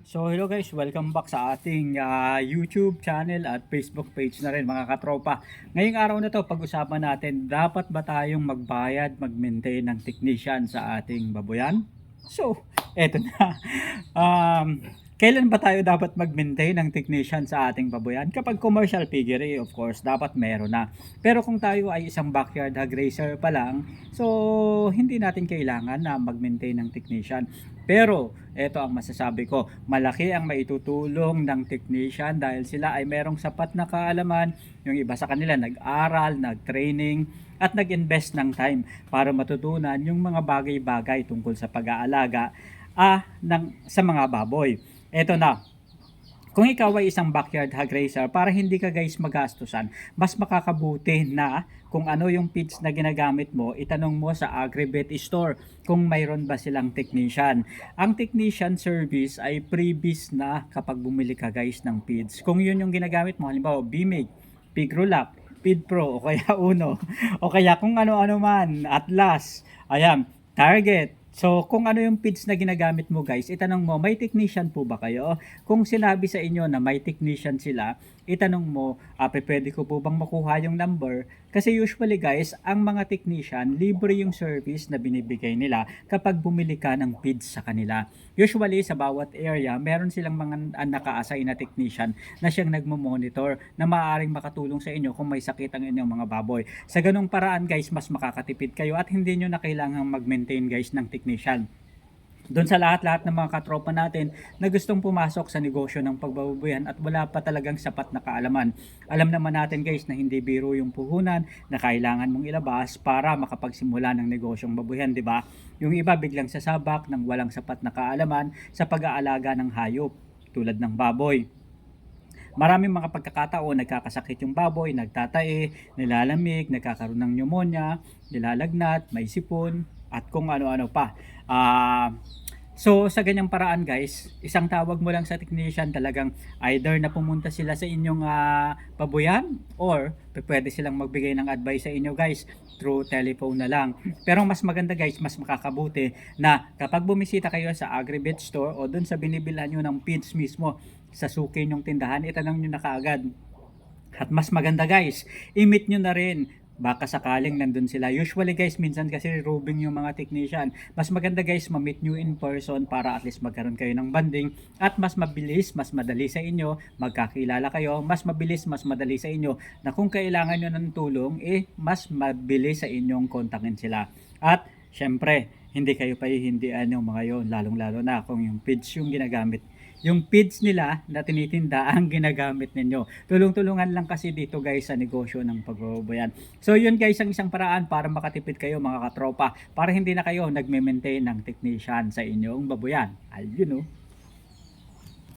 So hello guys, welcome back sa ating ah, YouTube channel at Facebook page na rin mga katropa. Ngayong araw na to, pag-usapan natin, dapat ba tayong magbayad, mag-maintain ng technician sa ating baboyan? So, eto na. Um, kailan ba tayo dapat mag-maintain ng technician sa ating baboyan? Kapag commercial piggery, of course, dapat meron na. Pero kung tayo ay isang backyard hog raiser pa lang, so hindi natin kailangan na mag-maintain ng technician. Pero, ito ang masasabi ko, malaki ang maitutulong ng technician dahil sila ay merong sapat na kaalaman, yung iba sa kanila nag-aral, nag-training, at nag-invest ng time para matutunan yung mga bagay-bagay tungkol sa pag-aalaga ah, ng, sa mga baboy. Ito na, kung ikaw ay isang backyard hog raiser, para hindi ka guys magastusan, mas makakabuti na kung ano yung feeds na ginagamit mo, itanong mo sa Agribet store kung mayroon ba silang technician. Ang technician service ay previous na kapag bumili ka guys ng feeds. Kung yun yung ginagamit mo, halimbawa Bimig, Pigrolac, Feed Pro, o kaya Uno, o kaya kung ano-ano man, Atlas, ayan, Target, So, kung ano yung feeds na ginagamit mo guys, itanong mo, may technician po ba kayo? Kung sinabi sa inyo na may technician sila, itanong mo, ah, pwede ko po bang makuha yung number? Kasi usually guys, ang mga technician, libre yung service na binibigay nila kapag bumili ka ng feeds sa kanila. Usually, sa bawat area, meron silang mga naka-assign na technician na siyang nagmo-monitor na maaaring makatulong sa inyo kung may sakit ang inyong mga baboy. Sa ganung paraan guys, mas makakatipid kayo at hindi nyo na kailangang mag-maintain guys ng technician. Doon sa lahat-lahat ng mga katropa natin na gustong pumasok sa negosyo ng pagbababoyan at wala pa talagang sapat na kaalaman. Alam naman natin guys na hindi biro yung puhunan na kailangan mong ilabas para makapagsimula ng negosyong babuyan, di ba? Yung iba biglang sasabak ng walang sapat na kaalaman sa pag-aalaga ng hayop tulad ng baboy. Maraming mga pagkakataon nagkakasakit yung baboy, nagtatae, nilalamig, nagkakaroon ng pneumonia, nilalagnat, may sipon, at kung ano-ano pa. Ah, so sa ganyang paraan guys, isang tawag mo lang sa technician talagang either na pumunta sila sa inyong ah, babuyan or pwede silang magbigay ng advice sa inyo guys through telephone na lang. Pero mas maganda guys, mas makakabuti na kapag bumisita kayo sa Agribet store o dun sa binibilhan nyo ng feeds mismo sa suki nyong tindahan, itanong nyo na kaagad. At mas maganda guys, i-meet nyo na rin baka sakaling nandun sila. Usually guys, minsan kasi roving yung mga technician. Mas maganda guys, ma-meet nyo in person para at least magkaroon kayo ng banding at mas mabilis, mas madali sa inyo, magkakilala kayo, mas mabilis, mas madali sa inyo na kung kailangan nyo ng tulong, eh, mas mabilis sa inyong kontakin sila. At, syempre, hindi kayo pahihindian yung mga yon lalong-lalo na kung yung feeds yung ginagamit yung feeds nila na tinitinda ang ginagamit ninyo. Tulong-tulungan lang kasi dito guys sa negosyo ng pagbabayan. So yun guys ang isang paraan para makatipid kayo mga katropa para hindi na kayo nagme-maintain ng technician sa inyong babuyan. Ayun oh.